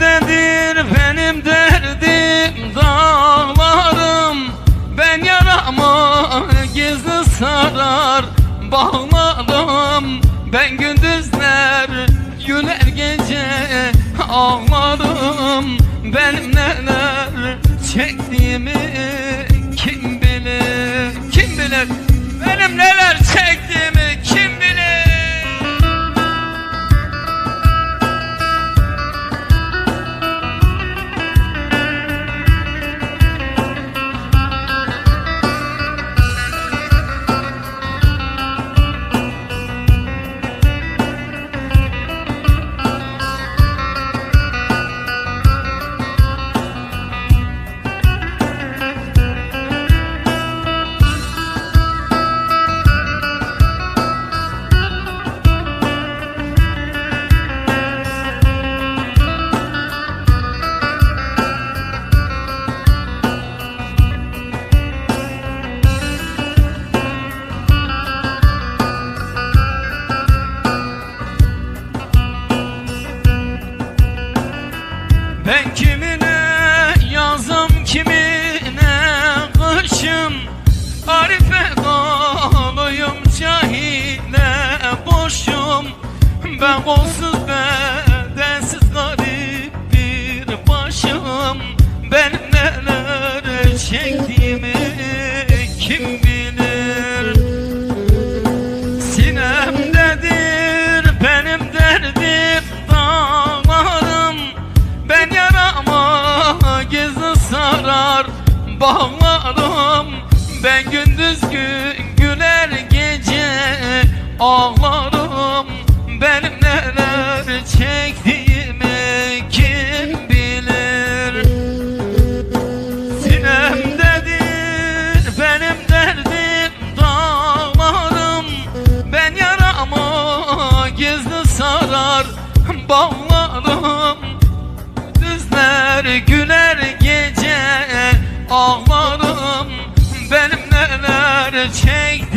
Sinemdedir benim derdim dağlarım. Ben yaramı gizli sarar bağlarım. Ben gündüzler güler gece ağlarım. Benim neler çektiğimi kim bilir Kim bilir? Benim neler çektiğimi Ben kolsuz bedensiz garip bir başım. Benim neler çektiğimi kim bilir? Sinemdedir benim derdim dağlarım. Ben yarama gizli sarar bağlarım. Ben gündüz Yaramı gizli sarar bağlarım. Düzler güler gece ağlarım. Benim neler çektiğimi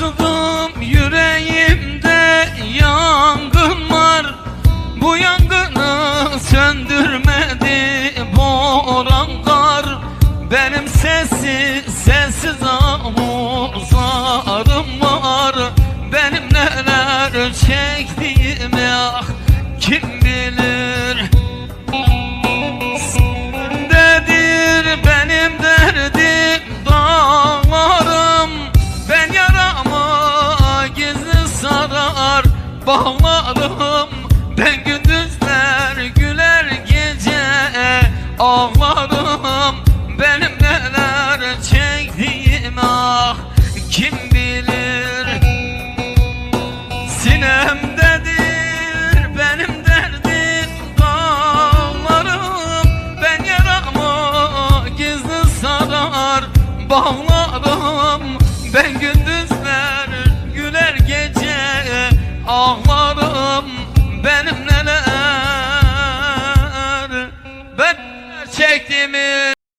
Mahsudum yüreğimde yangın var. Bu yangını söndürmedi boran sarar bağlarım Ben gündüzler güler gece. Ağlarım Benim neler çektiğim ah kim bilir? Sinemdedir benim derdim. Dağlarım Ben yaramı gizli sarar. Bağlarım Ben gündüzler